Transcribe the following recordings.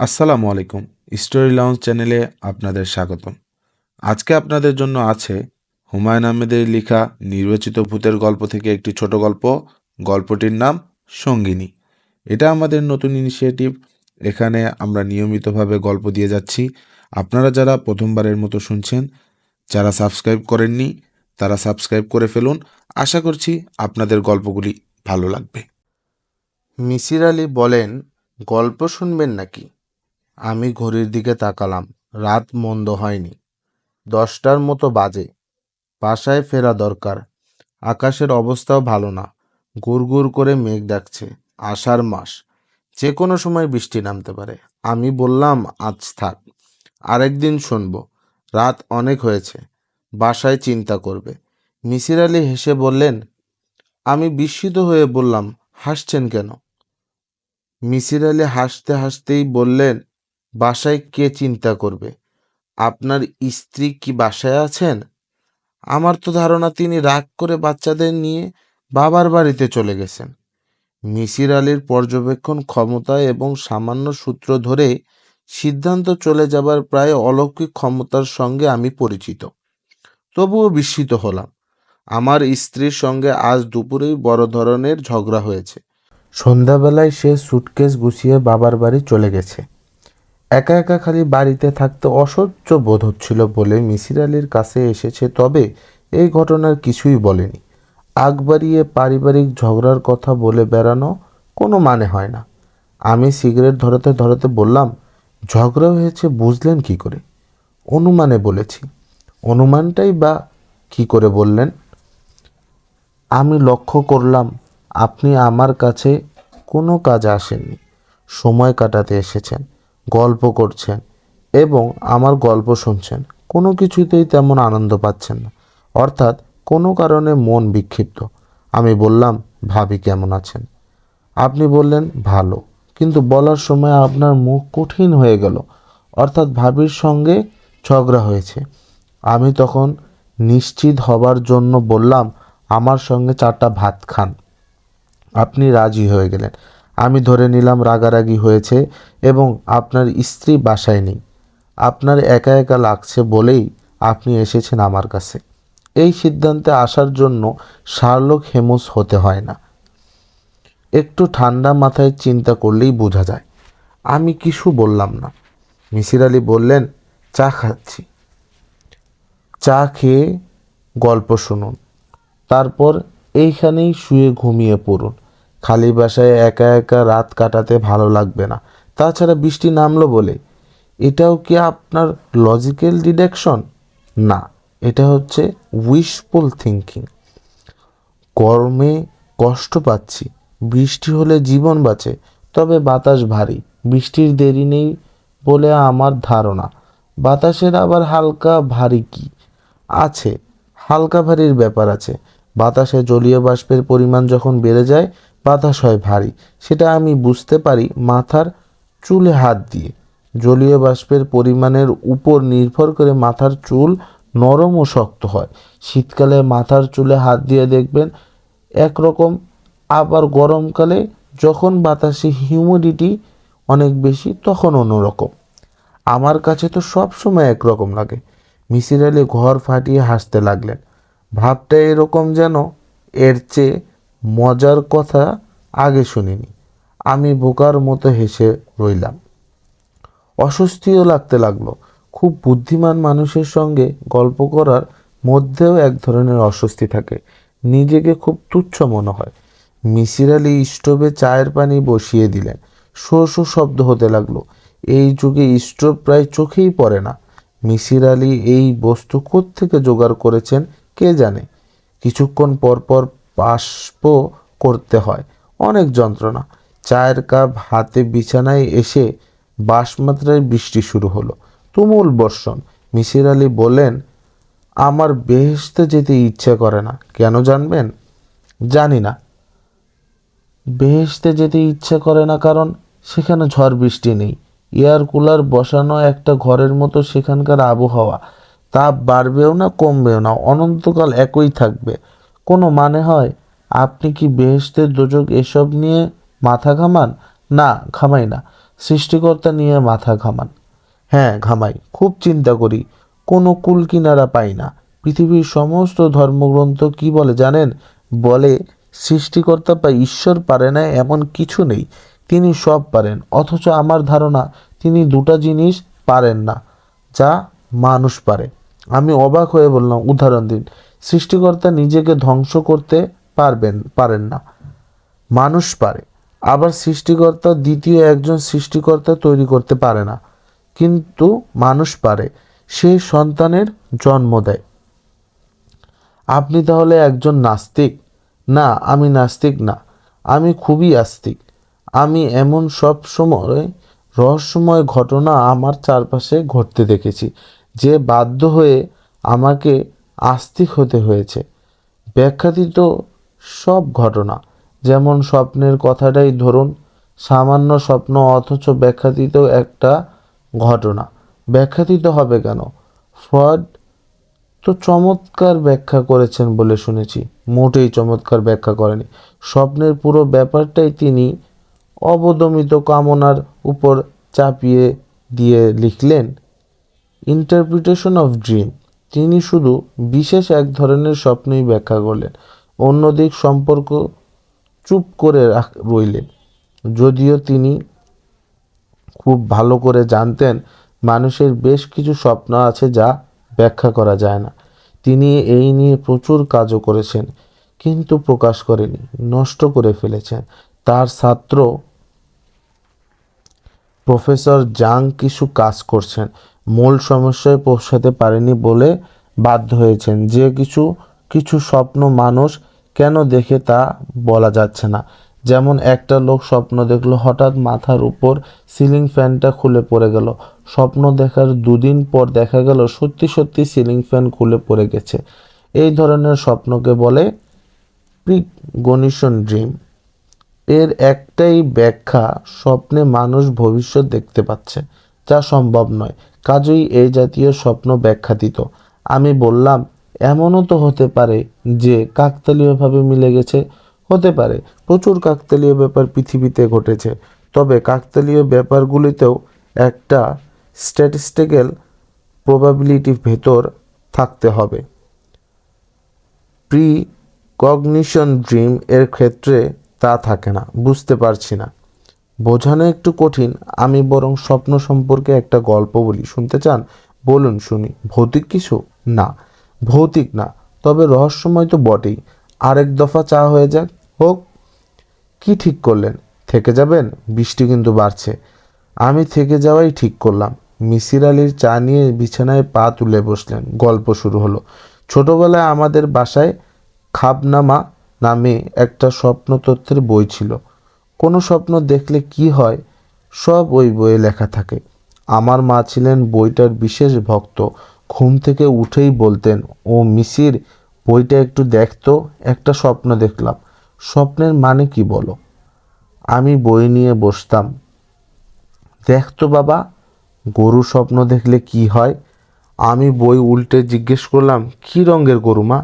আসসালামু আলাইকুম, story launch চ্যানেলে আপনাদের স্বাগতম। আজকে আপনাদের জন্য আছে হুমায়ুন আহমেদের লেখা নির্বাচিত ভূতের গল্প থেকে একটি ছোট গল্প। গল্পটির নাম সঙ্গিনী। এটা আমাদের নতুন ইনিশিয়েটিভ এখানে আমরা নিয়মিতভাবে গল্প দিয়ে যাচ্ছি। আপনারা যারা প্রথমবারের মতো শুনছেন, যারা সাবস্ক্রাইব করেননি, তারা সাবস্ক্রাইব করে ফেলুন। আশা করছি আপনাদের গল্পগুলি ভালো লাগবে। মিসির আলি বলেন, গল্প শুনবেন নাকি? আমি ঘড়ির দিকে তাকালাম, রাত মন্দ হয়নি। দশটার মতো বাজে। বাসায় ফেরা দরকার। আকাশের অবস্থাও ভালো না। গুড় করে মেঘ ডাকছে। আষাঢ় মাস। যে কোনো সময় বৃষ্টি নামতে পারে। আমি বললাম, আজ থাক। আরেকদিন শুনব। রাত অনেক হয়েছে। বাসায় চিন্তা করবে। মিসির আলি হেসে বললেন, আমি বিস্মিত হয়ে বললাম, হাসছেন কেন? মিসির আলি হাসতে হাসতেই বললেন বাসায় কে চিন্তা করবে? আপনার স্ত্রী কি বাসায় আছেন? আমার তো ধারণা তিনি রাগ করে বাচ্চাদের নিয়ে বাবার বাড়িতে চলে গেছেন। মিসির আলীর পর্যবেক্ষণ ক্ষমতা এবং সামান্য সূত্র ধরে সিদ্ধান্ত চলে যাবার প্রায় অলৌকিক ক্ষমতার সঙ্গে আমি পরিচিত। তবুও বিস্মিত হলাম। আমার স্ত্রীর সঙ্গে আজ দুপুরেই বড় ধরনের ঝগড়া হয়েছে। সন্ধ্যাবেলায় সে সুটকেস গুছিয়ে বাবার বাড়ি চলে গেছে। একা একা খালি বাড়িতে থাকতে অসহ্য বোধ হচ্ছিল বলে মিসির আলীর কাছে এসেছে, তবে এই ঘটনার কিছুই বলেনি। আগ বাড়িয়ে পারিবারিক ঝগড়ার কথা বলে বেড়ানো কোনো মানে হয় না। আমি সিগারেট ধরাতে ধরাতে বললাম, ঝগড়া হয়েছে বুঝলেন কি করে? অনুমানে বলেছি। অনুমানটাই বা কি করে বললেন? আমি লক্ষ্য করলাম, আপনি আমার কাছে কোনো কাজ আসেননি। সময় কাটাতে এসেছেন। গল্প করছেন এবং আমার গল্প শুনছেন। কোনো কিছুতেই তেমন আনন্দ পাচ্ছেন না। অর্থাৎ কোনো কারণে মন বিক্ষিপ্ত। আমি বললাম, ভাবি কেমন আছেন? আপনি বললেন, ভালো। কিন্তু বলার সময় আপনার মুখ কঠিন হয়ে গেল। অর্থাৎ ভাবির সঙ্গে ঝগড়া হয়েছে। আমি তখন নিশ্চিত হবার জন্য বললাম, আমার সঙ্গে চারটা ভাত খান। আপনি রাজি হয়ে গেলেন। আমি ধরে নিলাম রাগারাগি হয়েছে এবং আপনার স্ত্রী বাসায় নেই। আপনার একা একা লাগছে বলেই আপনি এসেছেন আমার কাছে। এই সিদ্ধান্তে আসার জন্য শার্লক হেমস হতে হয় না। একটু ঠান্ডা মাথায় চিন্তা করলেই বোঝা যায়। আমি কিছু বললাম না। মিসির আলী বললেন, চা খাচ্ছি। চা খেয়ে গল্প শুনুন। তারপর এইখানেই শুয়ে ঘুমিয়ে পড়ুন। খালি বাসায় একা একা রাত কাটাতে ভালো লাগবে না। তাছাড়া বৃষ্টি নামলো বলে। এটাও কি আপনার লজিক্যাল ডিডাকশন না, এটা হচ্ছে উইশফুল থিঙ্কিং গরমে কষ্ট পাচ্ছি, বৃষ্টি হলে জীবন বাঁচে, তবে বাতাস ভারী। বৃষ্টির দেরি নেই বলে আমার ধারণা। বাতাসের আবার হালকা ভারী কি? আছে, হালকা ভারীর ব্যাপার আছে। বাতাসে জলীয় বাষ্পের পরিমাণ যখন বেড়ে যায় বাতাস হয় ভারী। সেটা আমি বুঝতে পারি মাথার চুলে হাত দিয়ে। জলীয় বাষ্পের পরিমাণের উপর নির্ভর করে মাথার চুল নরম ও শক্ত হয়। শীতকালে মাথার চুলে হাত দিয়ে দেখবেন একরকম, আবার গরমকালে যখন বাতাসে হিউমিডিটি অনেক বেশি, তখন অন্যরকম। আমার কাছে তো সব সময় একরকম লাগে। মিসির আলী ঘর ফাটিয়ে হাসতে লাগলেন। ভাবটা এরকম যেন, এর চেয়ে মজার কথা আগে শুনিনি। আমি বোকার মতো হেসে রইলাম। অস্বস্তিও লাগতে লাগল। খুব বুদ্ধিমান মানুষের সঙ্গে গল্প করার মধ্যেও এক ধরনের অস্বস্তি থাকে। নিজেকে খুব তুচ্ছ মনে হয়। মিসির আলী স্টোভে চায়ের পানি বসিয়ে দিলেন। শো শো শব্দ হতে লাগল। এই যুগে স্টোভ প্রায় চোখেই পড়ে না। মিসির আলী এই বস্তু থেকে জোগাড় করেছেন কে জানে? কিছুক্ষণ পর পর বাষ্প করতে হয়। অনেক যন্ত্রণা। চায়ের কাপ, হাতে বিছানায় এসে বাসমাত্রায় বৃষ্টি শুরু হলো। তুমুল বর্ষণ। মিসির আলী বললেন, আমার বেহেশতে যেতে ইচ্ছে করে না। কেন জানবেন? জানি না। বেহেশতে যেতে ইচ্ছে করে না কারণ সেখানে ঝড় বৃষ্টি নেই। এয়ার কুলার বসানো একটা ঘরের মতো সেখানকার আবহাওয়া। তাপ বাড়বেও না, কমবেও না। অনন্তকাল একই থাকবে। কোনো মানে হয়? আপনি কি বেহেশতের দোজক এসব নিয়ে মাথা ঘামান? না, ঘামাই না। সৃষ্টিকর্তা নিয়ে মাথা ঘামান। হ্যাঁ ঘামাই। খুব চিন্তা করি। কোনো কুল কিনারা পাই না। পৃথিবীর সমস্ত ধর্মগ্রন্থ কি বলে জানেন? বলে, সৃষ্টিকর্তা বা ঈশ্বর পারে না এমন কিছু নেই। তিনি সব পারেন। অথচ আমার ধারণা, তিনি দুটো জিনিস পারেন না, যা মানুষ পারে। আমি অবাক হয়ে বললাম, উদাহরণ দিন। সৃষ্টিকর্তা নিজেকে ধ্বংস করতে পারবেন, পারেন না। মানুষ পারে, আবার সৃষ্টিকর্তা দ্বিতীয় একজন সৃষ্টিকর্তা তৈরি করতে পারে না। কিন্তু মানুষ পারে, সে সন্তানের জন্ম দেয়। আপনি তাহলে একজন নাস্তিক? না, আমি নাস্তিক না। আমি খুবই আস্তিক। আমি এমন সব সময়, রহস্যময় ঘটনা আমার চারপাশে ঘটতে দেখেছি। যে বাধ্য হয়ে আমাকে আস্তিক হতে হয়েছে। ব্যাখ্যাতীত সব ঘটনা, যেমন স্বপ্নের কথাটাই ধরুন, সামান্য স্বপ্ন অথচ ব্যাখ্যাতীত একটা ঘটনা। ব্যাখ্যাতীত হবে কেন? ফ্রড তো চমৎকার ব্যাখ্যা করেছেন বলে শুনেছি, মোটেই চমৎকার ব্যাখ্যা করেনি। স্বপ্নের পুরো ব্যাপারটাই তিনি অবদমিত কামনার উপর চাপিয়ে দিয়ে লিখলেন ইন্টারপ্রিটেশন অফ ড্রিম তিনি শুধু বিশেষ এক ধরনের স্বপ্নই ব্যাখ্যা করলেন অন্য দিক সম্পর্ক চুপ করে রইলেন। যদিও তিনি খুব ভালো করে জানতেন, মানুষের বেশ কিছু স্বপ্ন আছে যা ব্যাখ্যা করা যায় না। তিনি এই নিয়ে প্রচুর কাজও করেছেন, কিন্তু প্রকাশ করেনি, নষ্ট করে ফেলেছেন। তার ছাত্র প্রফেসর জাং কিছু কাজ করছেন। মূল সমস্যায় পৌঁছাতে পারেনি বলে বাধ্য হয়েছেন। যে কিছু কিছু স্বপ্ন মানুষ কেন দেখে তা বলা যাচ্ছে না? যেমন একটা লোক স্বপ্ন দেখল, হঠাৎ মাথার উপর সিলিং ফ্যানটা খুলে পড়ে গেল। স্বপ্ন দেখার দুদিন পর দেখা গেল, সত্যি সত্যি সিলিং ফ্যান খুলে পড়ে গেছে। এই ধরনের স্বপ্নকে বলে প্রিগনিশন ড্রিম। এর একটাই ব্যাখ্যা, স্বপ্নে মানুষ ভবিষ্যৎ দেখতে পাচ্ছে। যা সম্ভব নয়। কাজেই এই জাতীয় স্বপ্ন ব্যাখ্যাতীত। আমি বললাম, এমনও তো হতে পারে যে কাকতালীয়ভাবে মিলে গেছে। হতে পারে, প্রচুর কাকতালীয় ব্যাপার পৃথিবীতে ঘটেছে। তবে কাকতালীয় ব্যাপারগুলিতেও একটা স্ট্যাটিস্টিক্যাল প্রবাবিলিটি ভেতর থাকতে হবে। প্রি কগনিশন ড্রিম এর ক্ষেত্রে তা থাকে না, বুঝতে পারছি না। বোঝানো একটু কঠিন, আমি বরং স্বপ্ন সম্পর্কে একটা গল্প বলি। শুনতে চান? বলুন শুনি। ভৌতিক কিছু? না। ভৌতিক না, তবে রহস্যময় তো বটেই। আরেক দফা চা হয়ে যাক। হোক। কি ঠিক করলেন? থেকে যাবেন? বৃষ্টি কিন্তু বাড়ছে। আমি থেকে যাওয়াই ঠিক করলাম। মিসির আলির চা নিয়ে বিছানায় পা তুলে বসলেন। গল্প শুরু হলো। ছোটবেলায় আমাদের বাসায় খাবনামা নামে একটা স্বপ্ন তথ্যের বই ছিল। কোনো স্বপ্ন দেখলে কি হয়, সব ওই বইয়ে লেখা থাকে। আমার মা ছিলেন বইটার বিশেষ ভক্ত। ঘুম থেকে উঠেই বলতেন, ও মিসির, বইটা একটু দেখতো একটা স্বপ্ন দেখলাম। স্বপ্নের মানে কি বলো? আমি বই নিয়ে বসতাম। দেখতো বাবা গরু স্বপ্ন দেখলে কি হয়? আমি বই উল্টে জিজ্ঞেস করলাম, কি রঙের গরু মা?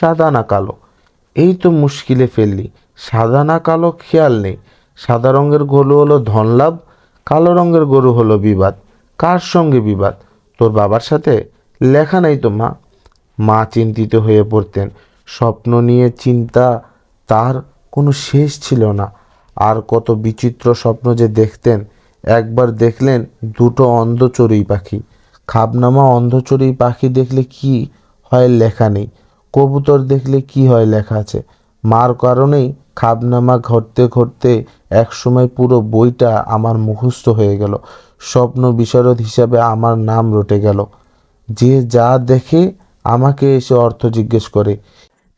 সাদা না কালো? এই তো মুশকিলে ফেললি। সাদা না কালো খেয়াল নেই। সাদা রঙের গরু হলো ধনলাভ, কালো রঙের গরু হলো বিবাদ। কার সঙ্গে বিবাদ? তোর বাবার সাথে? লেখা নাই তো মা। মা চিন্তিত হয়ে পড়তেন। স্বপ্ন নিয়ে চিন্তা তার কোনো শেষ ছিল না। আর কত বিচিত্র স্বপ্ন যে দেখতেন। একবার দেখলেন দুটো অন্ধচড়ুই পাখি। খাবনামা অন্ধচড়ুই পাখি দেখলে কি হয় লেখা নেই। কবুতর দেখলে কি হয় লেখা আছে। মার কারণেই খাবনামা ঘটতে ঘটতে একসময় পুরো বইটা আমার মুখস্থ হয়ে গেল। স্বপ্ন বিশারদ হিসাবে আমার নাম রটে গেল। যে যা দেখে আমাকে এসে অর্থ জিজ্ঞেস করে।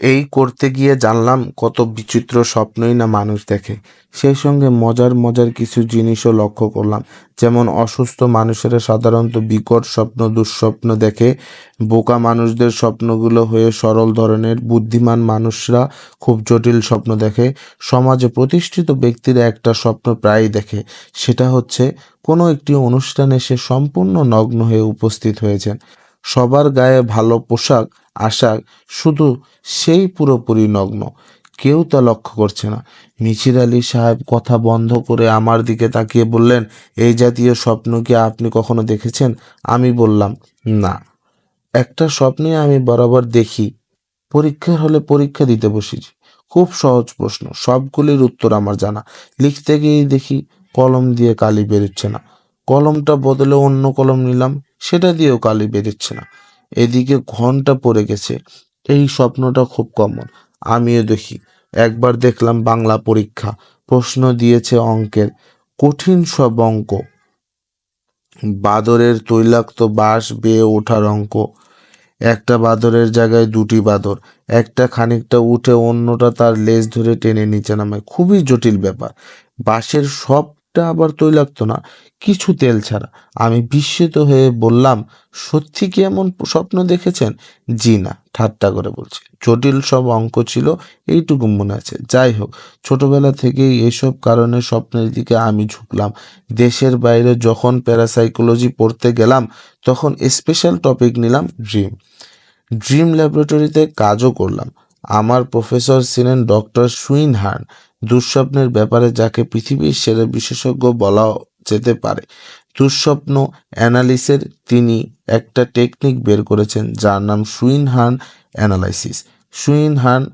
এই করতে গিয়ে জানলাম কত বিচিত্র স্বপ্নই না মানুষ দেখে। সেই সঙ্গে মজার মজার কিছু জিনিসও লক্ষ্য করলাম। যেমন অসুস্থ মানুষেরা সাধারণত বিকট স্বপ্ন, দুঃস্বপ্ন দেখে। বোকা মানুষদের স্বপ্নগুলো হয়ে সরল ধরনের বুদ্ধিমান মানুষরা খুব জটিল স্বপ্ন দেখে। সমাজে প্রতিষ্ঠিত ব্যক্তিরা একটা স্বপ্ন প্রায়ই দেখে। সেটা হচ্ছে, কোনো একটি অনুষ্ঠানে সে সম্পূর্ণ নগ্ন হয়ে উপস্থিত হয়েছেন। সবার গায়ে ভালো পোশাক আশাক শুধু সেই পুরোপুরি নগ্ন। কেউ তা লক্ষ্য করছে না। মিছির আলী সাহেব কথা বন্ধ করে আমার দিকে তাকিয়ে বললেন, এই জাতীয় স্বপ্ন কি আপনি কখনো দেখেছেন? আমি বললাম, না। একটা স্বপ্নে আমি বরাবর দেখি। পরীক্ষার হলে পরীক্ষা দিতে বসেছি খুব সহজ প্রশ্ন। সবগুলির উত্তর আমার জানা। লিখতে গিয়েই দেখি কলম দিয়ে কালি বেরোচ্ছে না। কলমটা বদলে অন্য কলম নিলাম। সেটা দিয়েও কালি বেরোচ্ছে না। এদিকে ঘণ্টা পড়ে গেছে। এই স্বপ্নটা খুব কমন। আমিও দেখি। একবার দেখলাম বাংলা পরীক্ষা। প্রশ্ন দিয়েছে অঙ্কের। কঠিন সব অঙ্ক। বাদরের তৈলাক্ত বাঁশ বেয়ে ওঠার অঙ্ক। একটা বাদরের জায়গায় দুটি বাদর। একটা খানিকটা উঠে অন্যটা তার লেজ ধরে টেনে নিচে নামায়। খুবই জটিল ব্যাপার। বাঁশের সবটা আবার তৈলাক্ত না। কিছু তেল ছাড়া। আমি বিস্মিত হয়ে বললাম, সত্যি কি এমন স্বপ্ন দেখেছেন? জি না, ঠাট্টা করে বলছি। জটিল সব অঙ্ক ছিল, এইটুকু মনে আছে। যাই হোক, ছোটবেলা থেকেই এসব কারণে স্বপ্নের দিকে আমি ঝুঁকলাম। দেশের বাইরে যখন প্যারাসাইকোলজি পড়তে গেলাম, তখন স্পেশাল টপিক নিলাম ড্রিম। ড্রিম ল্যাবরেটরিতে কাজও করলাম। আমার প্রফেসর ছিলেন ডক্টর সুইন হার্ন দুঃস্বপ্নের ব্যাপারে যাকে পৃথিবীর সেরা বিশেষজ্ঞ বলা যেতে পারে। দুঃস্বপ্ন অ্যানালিসের তিনি একটা টেকনিক বের করেছেন যার নাম সুইন হার্ন অ্যানালাইসিস। সুইন হার্ন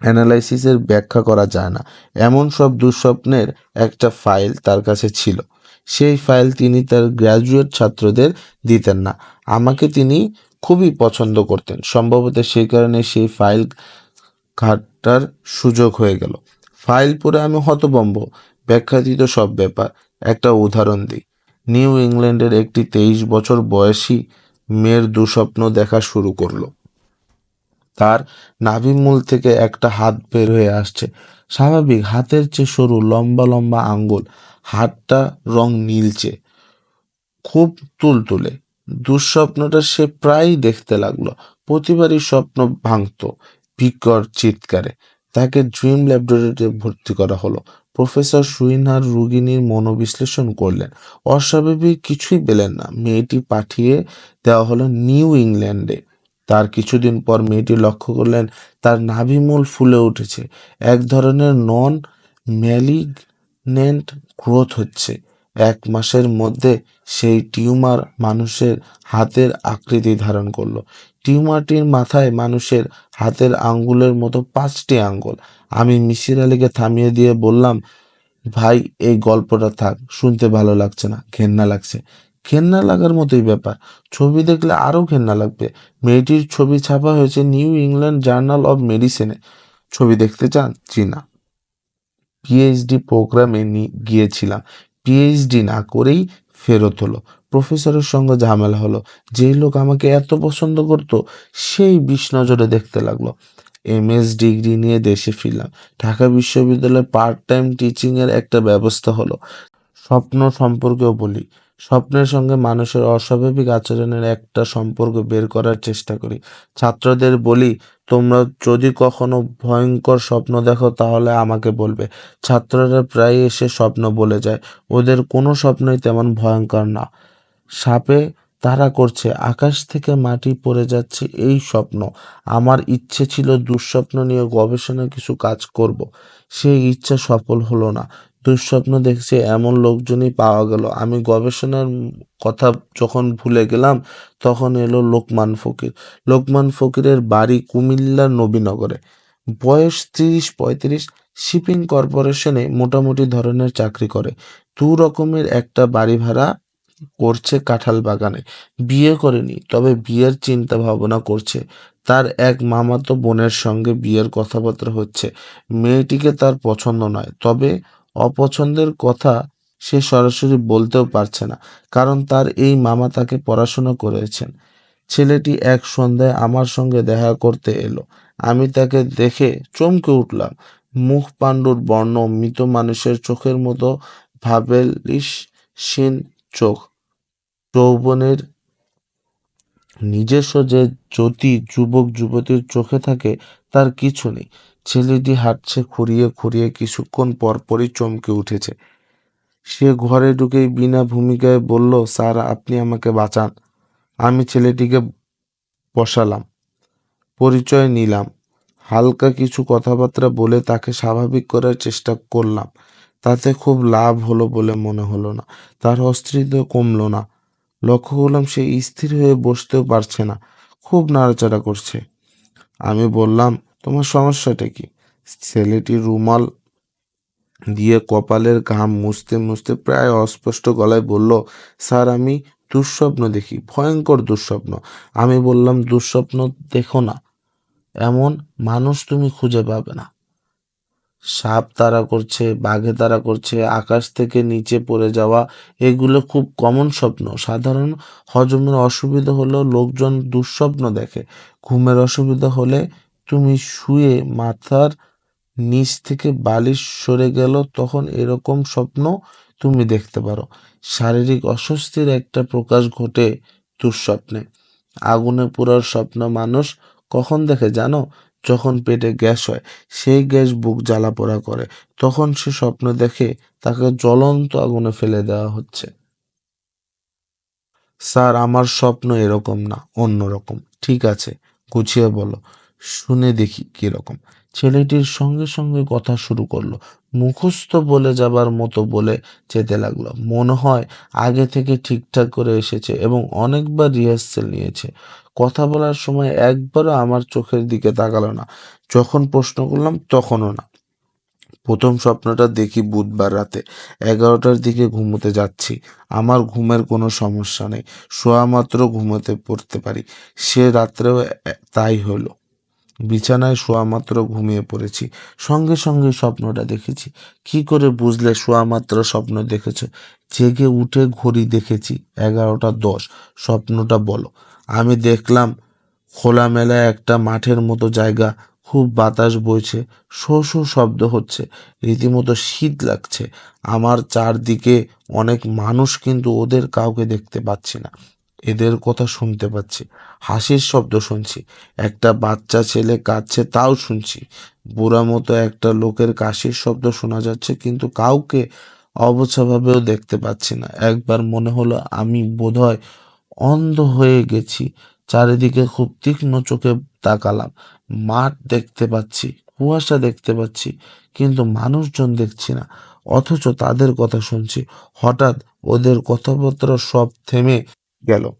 অ্যানালাইসিসের ব্যাখ্যা করা যায় না। এমন সব দুঃস্বপ্নের একটা ফাইল তার কাছে ছিল। সেই ফাইল তিনি তার গ্র্যাজুয়েট ছাত্রদের দিতেন না। আমাকে তিনি খুবই পছন্দ করতেন। সম্ভবত সেই কারণে সেই ফাইল ঘাটার সুযোগ হয়ে গেল। ফাইল পড়ে আমি হতবম্ব। ব্যাখ্যাতীত সব ব্যাপার। একটা উদাহরণ দিই। নিউ ইংল্যান্ডের একটি তেইশ বছর বয়সী মেয়ের দুঃস্বপ্ন দেখা শুরু করল। তার নাভিমূল থেকে একটা হাত বের হয়ে আসছে। স্বাভাবিক, হাতের চেয়ে সরু, লম্বা লম্বা আঙ্গুল। হাতটা রং নীলচে, খুব তুলতুলে। দুঃস্বপ্নটা সে প্রায়ই দেখতে লাগল। প্রতিবারই স্বপ্ন ভাঙতো, বিকট চিৎকারে। তাকে ড্রিম ল্যাবরেটরিতে ভর্তি করা হলো। প্রফেসর সুইনহার রুগিনীর মনোবিশ্লেষণ করলেন। অস্বাভাবিক কিছুই পেলেন না। মেয়েটি পাঠিয়ে দেওয়া হলো নিউ ইংল্যান্ডে। তার কিছুদিন পর মেয়েটি লক্ষ্য করলেন, তার নাভিমূল ফুলে উঠেছে। এক ধরনের নন ম্যালিগনেন্ট গ্রোথ হচ্ছে। এক মাসের মধ্যে সেই টিউমার মানুষের হাতের আকৃতি ধারণ করল। টিউমারটির মাথায় মানুষের হাতের আঙ্গুলের মতো পাঁচটি আঙ্গুল। আমি মিসির আলীকে থামিয়ে দিয়ে বললাম, ভাই, এই গল্পটা থাক, শুনতে ভালো লাগছে না, ঘেন্না লাগছে। ঘেন্না লাগার মতোই ব্যাপার। ছবি দেখলে আরও ঘেন্না লাগবে। মেয়েটির ছবি ছাপা হয়েছে নিউ ইংল্যান্ড জার্নাল অব মেডিসিনে। ছবি দেখতে চান? জি না পিএইচডি প্রোগ্রামে গিয়েছিলাম। পিএইচডি না করেই ফেরত হলো। প্রফেসরের সঙ্গে ঝামেলা হলো। যেই লোক আমাকে এত পছন্দ করত, সেই বিষ নজরে দেখতে লাগল। এম এস ডিগ্রি নিয়ে দেশে ফিরলাম। ঢাকা বিশ্ববিদ্যালয়ে পার্ট টাইম টিচিংয়ের একটা ব্যবস্থা হলো। স্বপ্ন সম্পর্কেও বলি। স্বপ্নের সঙ্গে মানুষের অস্বাভাবিক আচরণের একটা সম্পর্ক বের করার চেষ্টা করি। ছাত্রদের বলি, তোমরা যদি কখনো ভয়ঙ্কর স্বপ্ন দেখো, তাহলে আমাকে বলবে। ছাত্ররা প্রায় এসে স্বপ্ন বলে যায়। ওদের কোনো স্বপ্নই তেমন ভয়ঙ্কর না। সাপে তারা করছে, আকাশ থেকে মাটি পড়ে যাচ্ছে এই স্বপ্ন। আমার ইচ্ছে ছিল দুঃস্বপ্ন নিয়ে গবেষণা কিছু কাজ করব। সেই ইচ্ছা সফল হলো না। দুঃস্বপ্ন দেখছে, এমন লোকজনই পাওয়া গেল। আমি গবেষণার কথা যখন ভুলে গেলাম, তখন এলো লোকমান ফকির। লোকমান ফকিরের বাড়ি কুমিল্লার নবীনগরে। বয়স তিরিশ, পঁয়ত্রিশ, শিপিং কর্পোরেশনে মোটামুটি ধরনের চাকরি করে। দু রকমের একটা বাড়ি ভাড়া করছে কাঁঠাল বাগানে। বিয়ে করেনি, তবে বিয়ের চিন্তা ভাবনা করছে। তার এক মামাতো বোনের সঙ্গে বিয়ের কথাবার্তা হচ্ছে। মেয়েটিকে তার পছন্দ নয়, তবে অপছন্দের কথা সে সরাসরি বলতেও পারছে না, কারণ তার এই মামা তাকে পড়াশোনা করেছেন। ছেলেটি এক সন্ধ্যায় আমার সঙ্গে দেখা করতে এলো। আমি তাকে দেখে চমকে উঠলাম। মুখ পাণ্ডুর বর্ণ, মৃত মানুষের চোখের মতো ভাবেলিসহীন চোখ। যৌবনের নিজস্ব যে জ্যোতি যুবক যুবতীর চোখে থাকে, তার কিছু নেই। ছেলেটি হাঁটছে, খুঁড়িয়ে খুঁড়িয়ে কিছুক্ষণ পরপরই চমকে উঠেছে। সে ঘরে ঢুকেই বিনা ভূমিকায় বলল, স্যার, আপনি আমাকে বাঁচান। আমি ছেলেটিকে বসালাম, পরিচয় নিলাম, হালকা কিছু কথাবার্তা বলে তাকে স্বাভাবিক করার চেষ্টা করলাম। তাতে খুব লাভ হলো বলে মনে হলো না। তার অস্ত্রিত কমলো না। লক্ষ্য করলাম সে স্থির হয়ে বসতেও পারছে না। খুব নাড়াচাড়া করছে। আমি বললাম তোমার সমস্যাটা কি? ছেলেটি রুমাল দিয়ে কপালের ঘাম মুছতে মুছতে প্রায় অস্পষ্ট গলায় বলল, স্যার, আমি দুঃস্বপ্ন দেখি, ভয়ঙ্কর দুঃস্বপ্ন। আমি বললাম, দুঃস্বপ্ন দেখো না, এমন মানুষ তুমি খুঁজে পাবে না। সাপ তারা করছে, বাঘে তারা করছে, আকাশ থেকে নিচে পড়ে যাওয়া, এগুলো খুব কমন স্বপ্ন। সাধারণ হজমের অসুবিধা হলেও লোকজন দুঃস্বপ্ন দেখে। ঘুমের অসুবিধা হলে তুমি শুয়ে মাথার নিচ থেকে বালিশ সরে গেল, তখন এরকম স্বপ্ন তুমি দেখতে পারো। শারীরিক অস্বস্তির একটা প্রকাশ ঘটে দুঃস্বপ্নে। আগুনে পোড়ার স্বপ্ন মানুষ কখন দেখে জানো? যখন পেটে গ্যাস হয়, সেই গ্যাস বুক জ্বালা পোড়া করে। তখন সে স্বপ্ন দেখে তাকে জ্বলন্ত আগুনে ফেলে দেওয়া হচ্ছে। স্যার, আমার স্বপ্ন এরকম না, অন্যরকম। ঠিক আছে, গুছিয়ে বলো। শুনে দেখি কীরকম। ছেলেটির সঙ্গে সঙ্গে কথা শুরু করল। মুখস্থ বলে যাবার মতো বলে যেতে লাগল। মনে হয় আগে থেকে ঠিকঠাক করে এসেছে এবং অনেকবার রিহার্সেল নিয়েছে। কথা বলার সময় একবারও আমার চোখের দিকে তাকালো না। যখন প্রশ্ন করলাম, তখনও না। প্রথম স্বপ্নটা দেখি বুধবার রাতে। এগারোটার দিকে ঘুমোতে যাচ্ছি। আমার ঘুমের কোনো সমস্যা নেই। শোয়া মাত্র ঘুমোতে পড়তে পারি। সে রাত্রেও তাই হলো। বিছানায় শোয়া মাত্র ঘুমিয়ে পড়েছি। সঙ্গে সঙ্গে স্বপ্নটা দেখেছি। কি করে বুঝলে শোয়া মাত্র স্বপ্ন দেখেছ? জেগে উঠে ঘড়ি দেখেছি, এগারোটা দশ। স্বপ্নটা বলো। আমি দেখলাম খোলামেলা একটা মাঠের মতো জায়গা, খুব বাতাস বইছে, শো শো শব্দ হচ্ছে, রীতিমতো শীত লাগছে। আমার চারদিকে অনেক মানুষ কিন্তু ওদের কাউকে দেখতে পাচ্ছি না। এদের কথা শুনতে পাচ্ছি। হাসির শব্দ শুনছি। একটা বাচ্চা ছেলে কাঁদছে, তাও শুনছি। বুড়া মতো একটা লোকের কাশির শব্দ শোনা যাচ্ছে, কিন্তু কাউকে অবছাভাবেও দেখতে পাচ্ছি না। একবার মনে হলো, আমি বোধহয় অন্ধ হয়ে গেছি। চারিদিকে খুব তীক্ষ্ণ চোখে তাকালাম। মাঠ দেখতে পাচ্ছি, কুয়াশা দেখতে পাচ্ছি, কিন্তু মানুষজন দেখছি না। অথচ তাদের কথা শুনছি। হঠাৎ ওদের কথাবার্তা সব থেমে গেল।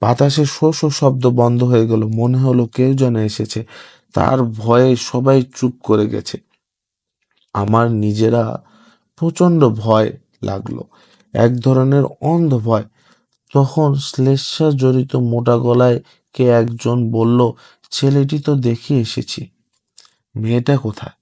বাতাসে শো শো শব্দ বন্ধ হয়ে গেল। মনে হলো কেউ যেন এসেছে। তার ভয়ে সবাই চুপ করে গেছে। আমার নিজেরা প্রচণ্ড ভয় লাগল। এক ধরনের অন্ধ ভয়। তখন শ্লেষা জড়িত মোটা গলায় কে একজন বলল, ছেলেটি তো দেখে এসেছি। মেয়েটা কোথায়?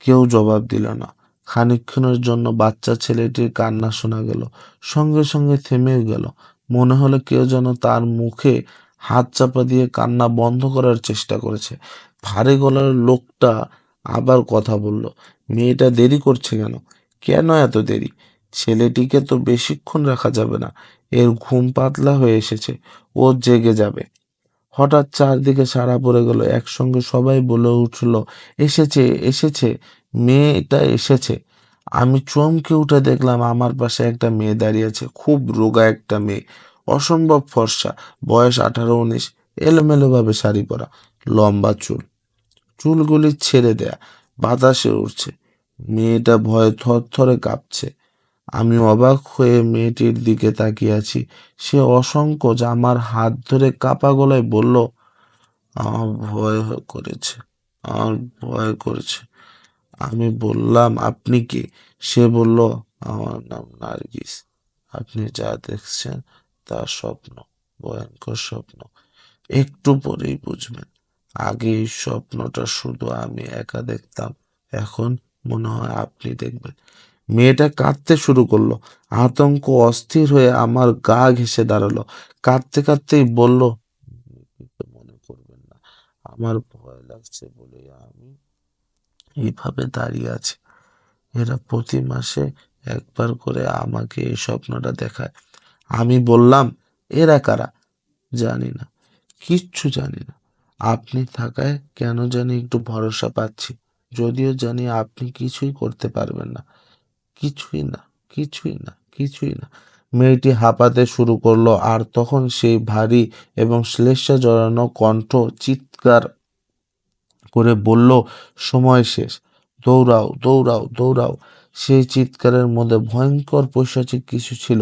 কেউ জবাব দিল না। খানিকক্ষণের জন্য বাচ্চা ছেলেটির কান্না শোনা গেল। সঙ্গে সঙ্গে থেমেও গেল। মনে হলো কেউ যেন তার মুখে হাত চাপা দিয়ে কান্না বন্ধ করার চেষ্টা করেছে। ভারী গলার লোকটা আবার কথা বলল, মেয়েটা দেরি করছে কেন? কেন এত দেরি? ছেলেটিকে তো বেশিক্ষণ রাখা যাবে না। এর ঘুম পাতলা হয়ে এসেছে, ও জেগে যাবে। হঠাৎ চারদিকে সাড়া পড়ে গেল, একসঙ্গে সবাই বলে উঠল, এসেছে এসেছে, মেয়েটা এসেছে। আমি চমকে উঠে দেখলাম আমার পাশে একটা মেয়ে দাঁড়িয়ে আছে, খুব রোগা একটা মেয়ে। অসম্ভব ফর্সা, বয়স আঠারো উনিশ, এলোমেলোভাবে শাড়ি পরা, লম্বা চুল। চুলগুলি ছেড়ে দেয়া, বাতাসে উঠছে মেয়েটা ভয়ে থরথরে কাঁপছে। আমি অবাক হয়ে মেয়েটির দিকে তাকিয়ে আছি। সে অসংকোচ আমার হাত ধরে কাপা গলায় বলল আমার ভয় করেছে আমার ভয় করেছে। আমি বললাম, আপনি কি? সে বলল, আমার নাম নার্গিস। আপনি যা দেখছেন তা স্বপ্ন, ভয়ঙ্কর স্বপ্ন। একটু পরেই বুঝবেন। আগে এই স্বপ্নটা শুধু আমি একা দেখতাম, এখন মনে হয় আপনি দেখবেন। মেয়েটা কাঁদতে শুরু করল। আতঙ্ক অস্থির হয়ে আমার গা ঘেঁষে দাঁড়াল। কাঁদতে কাঁদতেই বলল মনে করবেন না, আমার ভয় লাগছে বলে আমি এইভাবে দাঁড়িয়ে আছে। এরা প্রতি মাসে একবার করে আমাকে এই স্বপ্নটা দেখায়। আমি বললাম, এরা কারা? জানি না। কিচ্ছু জানি না। আপনি থাকায় কেন জানি একটু ভরসা পাচ্ছি। যদিও জানি আপনি কিছুই করতে পারবেন না। কিছুই না কিছুই না কিছুই না। মেয়েটি হাঁপাতে শুরু করল, আর তখন সেই ভারী এবং শ্লেষা জড়ানো কণ্ঠ চিৎকার করে বলল, সময় শেষ। দৌড়াও দৌড়াও দৌড়াও। সেই চিৎকারের মধ্যে ভয়ঙ্কর পৈশাচিক কিছু ছিল।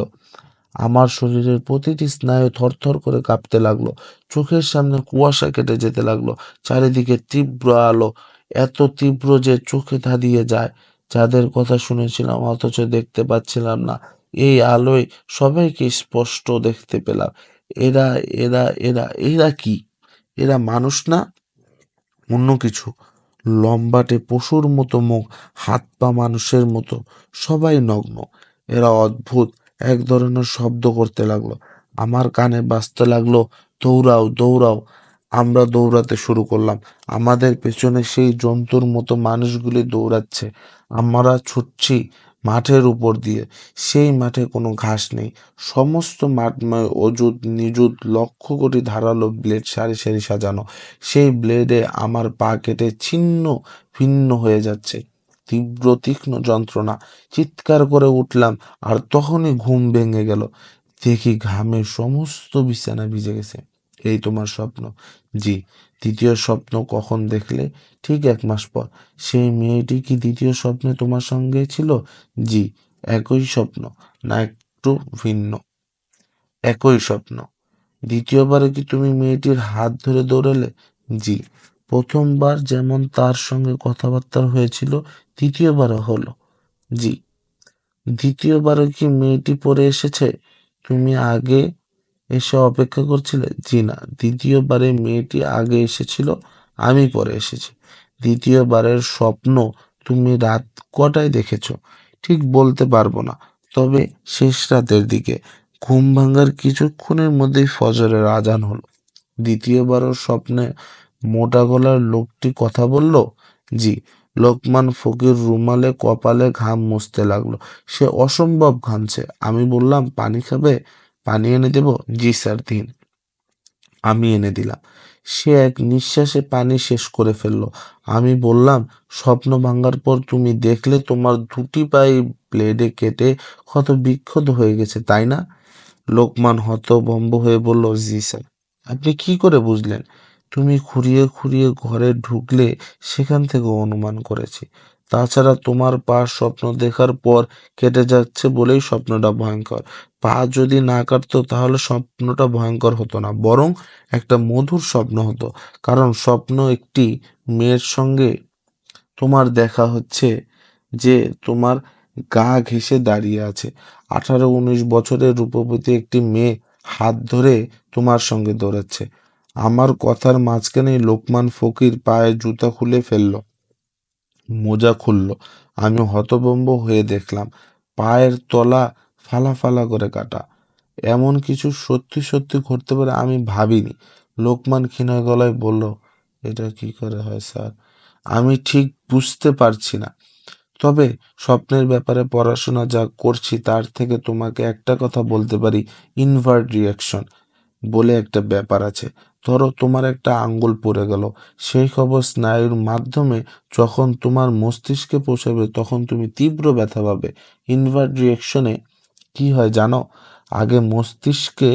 আমার শরীরের প্রতিটি স্নায়ু থরথর করে কাঁপতে লাগল। চোখের সামনে কুয়াশা কেটে যেতে লাগল। চারিদিকে তীব্র আলো, এত তীব্র যে চোখে ধাঁধিয়ে যায়। যাদের কথা শুনেছিলাম, অথচ দেখতে পাচ্ছিলাম না। এই আলোয় সবাইকে স্পষ্ট দেখতে পেলাম। এরা এরা এরা এরা কি? এরা মানুষ না? অন্য কিছু। লম্বাটে পশুর মতো মুখ হাত পা মানুষের মতো, সবাই নগ্ন। এরা অদ্ভুত, এক ধরনের শব্দ করতে লাগল। আমার কানে বাজতে লাগল, দৌড়াও দৌড়াও। আমরা দৌড়াতে শুরু করলাম। আমাদের পেছনে সেই জন্তুর মতো মানুষগুলি দৌড়াচ্ছে। আমরা ছুটছি মাঠের উপর দিয়ে। সেই মাঠে কোনো ঘাস নেই। সমস্ত মাঠময় অজুদ নিজুদ লক্ষ কোটি ধারালো ব্লেড সারি সারি সাজানো। সেই ব্লেডে আমার পা কেটে ছিন্ন ভিন্ন হয়ে যাচ্ছে। তীব্র তীক্ষ্ণ যন্ত্রণা। চিৎকার করে উঠলাম, আর তখনই ঘুম ভেঙে গেল। দেখি ঘামে সমস্ত বিছানা ভিজে গেছে। এই তোমার স্বপ্ন? জি। দ্বিতীয় স্বপ্ন কখন দেখলে? ঠিক এক মাস পর। সেই মেয়েটি কি দ্বিতীয় স্বপ্নে তোমার সঙ্গে ছিল? জি, একই স্বপ্ন, না একটু ভিন্ন। একই স্বপ্ন। দ্বিতীয়বারে কি তুমি মেয়েটির হাত ধরে দৌড়ালে? জি, প্রথমবার যেমন তার সঙ্গে কথাবার্তা হয়েছিল, তৃতীয়বারও হলো। জি দ্বিতীয়বারও কি মেয়েটি পরে এসেছে? তুমি আগে এসে অপেক্ষা করছিলে? জি না দ্বিতীয়বারে মেয়েটি আগে এসেছিল, আমি পরে এসেছি। দ্বিতীয়বারের স্বপ্ন তুমি রাত কটায় দেখেছ? ঠিক বলতে পারব না। তবে শেষ রাতের দিকে। ঘুম ভাঙার কিছুক্ষণের মধ্যেই ফজরের আজান হলো। দ্বিতীয়বারও স্বপ্নে মোটা গলার লোকটি কথা বলল, জি। লোকমান ফকির রুমালে, কপালে ঘাম মুছতে লাগল। সে অসম্ভব ঘামছে। আমি বললাম, পানি খাবে? পানি এনে দেব? জি স্যার, দিন। আমি এনে দিলাম। সে এক নিঃশ্বাসে পানি শেষ করে ফেলল। আমি বললাম, স্বপ্ন ভাঙার পর তুমি দেখলে তোমার দুটি পায়ে ব্লেডে কেটে কত বিক্ষত হয়ে গেছে, তাই না? লোকমান হতভম্ব হয়ে বলল, জি স্যার। আপনি কি করে বুঝলেন? তুমি খুঁড়িয়ে খুঁড়িয়ে ঘরে ঢুকলে সেখান থেকে অনুমান করেছি। তাছাড়া তোমার পা স্বপ্ন দেখার পর কেটে যাচ্ছে বলেই স্বপ্নটা ভয়ঙ্কর। পা যদি না কাটতো তাহলে স্বপ্নটা ভয়ঙ্কর হতো না, বরং একটা মধুর স্বপ্ন হতো। কারণ স্বপ্ন একটি মেয়ের সঙ্গে তোমার দেখা হচ্ছে যে তোমার গা ঘেঁষে দাঁড়িয়ে আছে। আঠারো উনিশ বছরের রূপবতী একটি মেয়ে হাত ধরে তোমার সঙ্গে দৌড়াচ্ছে। আমার কথার মাঝখানেই লোকমান ফকির পায়ে জুতা খুলে ফেলল। মোজা খুলল। আমি হতভম্ব হয়ে দেখলাম, পায়ের তলা ফালা ফালা করে কাটা। এমন কিছু সত্যি সত্যি ঘটতে পারে আমি ভাবিনি। লোকমান ক্ষীণ গলায় বলল, এটা কি করে হয় স্যার? আমি ঠিক বুঝতে পারছি না। তবে স্বপ্নের ব্যাপারে পড়াশোনা যা করছি তার থেকে তোমাকে একটা কথা বলতে পারি, ইনভার্ট রিয়াকশন। বলে একটা ব্যাপার আছে। ধরো তোমার একটা আঙ্গুল পড়ে গেল। সেই খবর স্নায়ুর মাধ্যমে যখন তোমার মস্তিষ্কে পৌঁছাবে, তখন তুমি তীব্র ব্যথা পাবে। ইনভার্ট রিয়াকশনে কি হয় জানো? আগে মস্তিষ্কে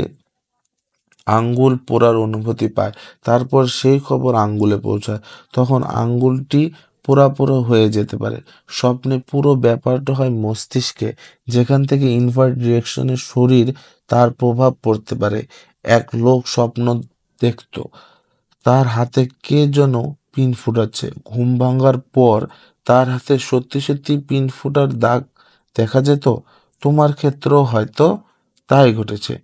আঙ্গুল পোড়ার অনুভূতি পায়, তারপর সেই খবর আঙ্গুলে পৌঁছায়। তখন আঙ্গুলটি পোড়া হয়ে যেতে পারে। স্বপ্নে পুরো ব্যাপারটা হয় মস্তিষ্কে, যেখান থেকে ইনভার্ট রিয়াকশনের শরীর তার প্রভাব পড়তে পারে। এক লোক স্বপ্ন দেখতো। তার হাতে কে যেন পিন ফুটাচ্ছে। ঘুম ভাঙার পর তার হাতে সত্যি সত্যি পিন ফুটার দাগ দেখা যেত। তোমার ক্ষেত্রেও হয়তো তাই ঘটেছে।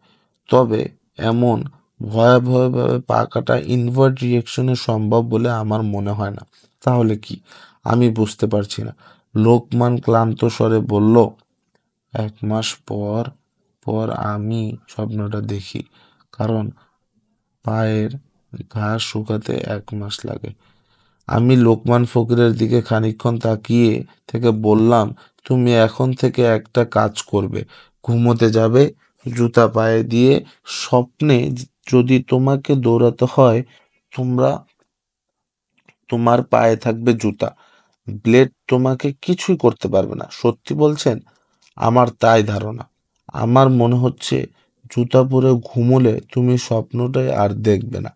তবে এমন ভয়াবহভাবে পা কাটা ইনভার্ট রিয়েকশনে সম্ভব বলে আমার মনে হয় না। তাহলে কি? আমি বুঝতে পারছি না। লোকমান ক্লান্ত স্বরে বলল, এক মাস পর পর আমি স্বপ্নটা দেখি। কারণ পায়ের ঘাস শুকাতে এক মাস লাগে। আমি লোকমান ফকিরের দিকে খানিকক্ষণ তাকিয়ে থেকে বললাম, তুমি এখন থেকে একটা কাজ করবে। ঘুমোতে যাবে, জুতা পায়ে দিয়ে স্বপ্নে যদি তোমাকে দৌড়াতে হয়, তোমরা, তোমার পায়ে থাকবে জুতা। ব্লেড তোমাকে কিছুই করতে পারবে না। সত্যি বলছেন, আমার তাই ধারণা। আমার মনে হচ্ছে জুতা পরে ঘুমোলে তুমি স্বপ্নটাই আর দেখবে না।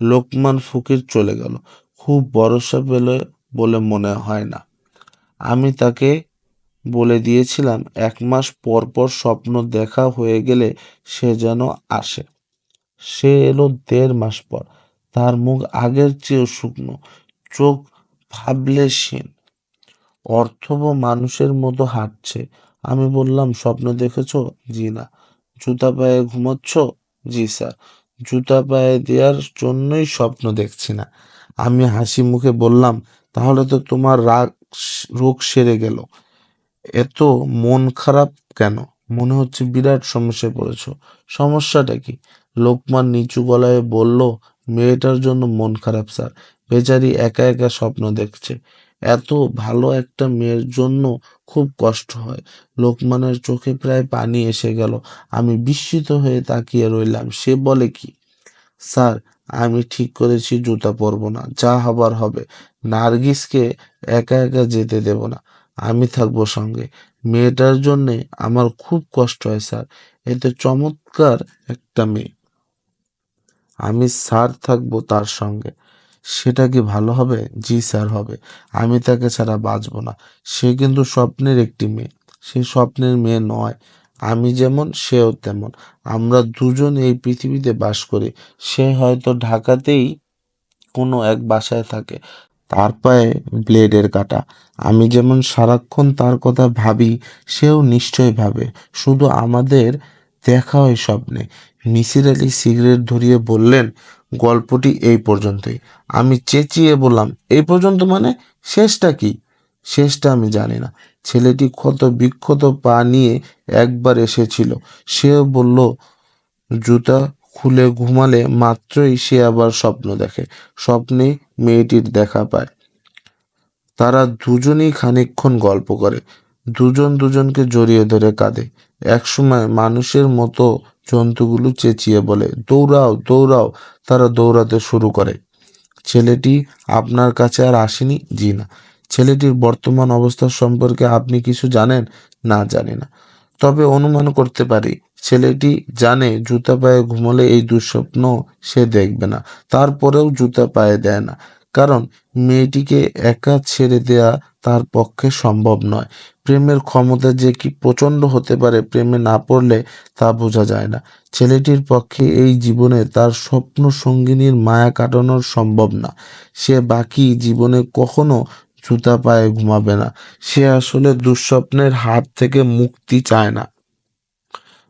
লোকমান ফকির চলে গেল। খুব ভরসা পেলে বলে মনে হয় না। আমি তাকে বলে দিয়েছিলাম, এক মাস পর পর স্বপ্ন দেখা হয়ে গেলে সে যেন আসে। সে এলো দেড় মাস পর। তার মুখ আগের চেয়েও শুকনো, চোখ ভাবলে সীন অর্থব মানুষের মতো হাঁটছে। আমি বললাম, স্বপ্ন দেখেছ? জি না। জুতা পায়ে ঘুমাচ্ছ? জি, স্যার। জুতা পায়ে দেওয়ার জন্যই স্বপ্ন দেখছি না। আমি হাসি মুখে বললাম, তাহলে তো তোমার রাগ রোগ সেরে গেল। এত মন খারাপ কেন? মনে হচ্ছে বিরাট সমস্যায় পড়েছো। সমস্যাটা কি? লোকমান নিচু গলায় বলল, মেয়েটার জন্য মন খারাপ, স্যার। বেচারি একা একা স্বপ্ন দেখছে। এত ভালো একটা মেয়ের জন্য খুব কষ্ট হয়। লোকমানের চোখে প্রায় পানি এসে গেল। আমি বিস্মিত হয়ে তাকিয়ে রইলাম। সে বলে কি, স্যার, আমি ঠিক করেছি, জুতা পরবো না। যা হবার হবে। নার্গিসকে একা একা যেতে দেব না। আমি থাকব সঙ্গে। মেয়েটার জন্যে আমার খুব কষ্ট হয়, স্যার। এতে চমৎকার একটা মেয়ে। আমি স্যার থাকব তার সঙ্গে। সেটা কি ভালো হবে? জি, স্যার, হবে। আমি তাকে ছাড়া বাঁচবো না। সে কিন্তু স্বপ্নের একটি মেয়ে। সে স্বপ্নের মেয়ে নয়। আমি যেমন, সেও তেমন। আমরা দুজন এই পৃথিবীতে বাস করি। সে হয়তো ঢাকাতেই কোনো এক বাসায় থাকে। তার পায়ে ব্লেডের কাটা। আমি যেমন সারাক্ষণ তার কথা ভাবি, সেও নিশ্চয় ভাবে। শুধু আমাদের দেখা হয় স্বপ্নে। মিসির আলি সিগারেট ধরিয়ে বললেন, গল্পটি এই পর্যন্তই। আমি চেঁচিয়ে বললাম, এই পর্যন্ত মানে শেষটা কি? শেষটা আমি জানি না। ছেলেটি ক্ষত বিক্ষত পা নিয়ে একবার এসেছিল। সেও বলল, জুতা খুলে ঘুমালে মাত্রই সে আবার স্বপ্ন দেখে, স্বপ্নে মেয়েটির দেখা পায়। তারা দুজনেই খানিকক্ষণ গল্প করে। দুজন দুজনকে জড়িয়ে ধরে কাঁদে। একসময় মানুষের মতো জন্তুগুলো চেঁচিয়ে বলে, দৌড়াও দৌড়াও। তারা দৌড়াতে শুরু করে। ছেলেটি, আপনার কাছে আর আসেনি? জি না। ছেলেটির বর্তমান অবস্থা সম্পর্কে আপনি কিছু জানেন? না, জানি না। তবে অনুমান করতে পারি, ছেলেটি জানে জুতা পায়ে ঘুমলে এই দুঃস্বপ্ন সে দেখবে না, তারপরেও জুতা পায়ে দেয় না, কারণ মেয়েটিকে একা ছেড়ে দেয়া তার পক্ষে সম্ভব নয়। প্রেমের ক্ষমতা যে কি প্রচণ্ড হতে পারে, প্রেমে না পড়লে তা বোঝা যায় না। ছেলেটির পক্ষে এই জীবনে তার স্বপ্ন সঙ্গিনীর মায়া কাটানোর সম্ভব না। সে বাকি জীবনে কখনো জুতা পায়ে ঘুমাবে না। সে আসলে দুঃস্বপ্নের হাত থেকে মুক্তি চায় না।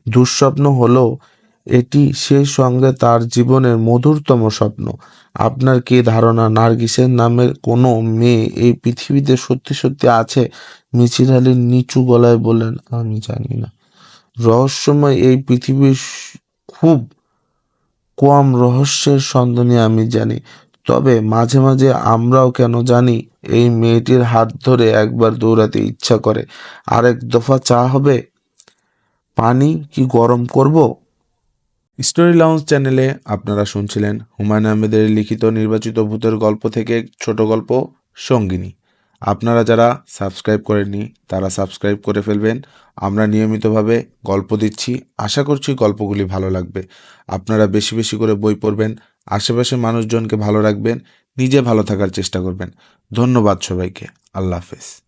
দুঃস্বপ্ন হলো এটি সেই সঙ্গে তার জীবনের মধুরতম স্বপ্ন। আপনার কি ধারণা নার্গিসের নামের কোনো মেয়ে এই পৃথিবীতে সত্যি সত্যি আছে? মিছির আলী নিচু গলায় বললেন, আমি জানি না। রহস্যময় এই পৃথিবীর খুব কম রহস্যের সন্ধানে আমি জানি। তবে মাঝে মাঝে আমরাও কেন জানি এই মেয়েটির হাত ধরে একবার দৌড়াতে ইচ্ছা করে। আরেক দফা চা হবে? পানি কি গরম করব? স্টোরি লাউঞ্জ চ্যানেলে আপনারা শুনছিলেন হুমায়ুন আহমেদের লিখিত নির্বাচিত ভূতের গল্প থেকে ছোট গল্প, সঙ্গিনী। আপনারা যারা সাবস্ক্রাইব করেননি, তারা সাবস্ক্রাইব করে ফেলবেন। আমরা নিয়মিতভাবে গল্প দিচ্ছি। আশা করছি গল্পগুলি ভালো লাগবে। আপনারা বেশি বেশি করে বই পড়বেন আশেপাশে মানুষজনকে ভালো রাখবেন, নিজে ভালো থাকার চেষ্টা করবেন। ধন্যবাদ সবাইকে। আল্লাহ হাফেজ।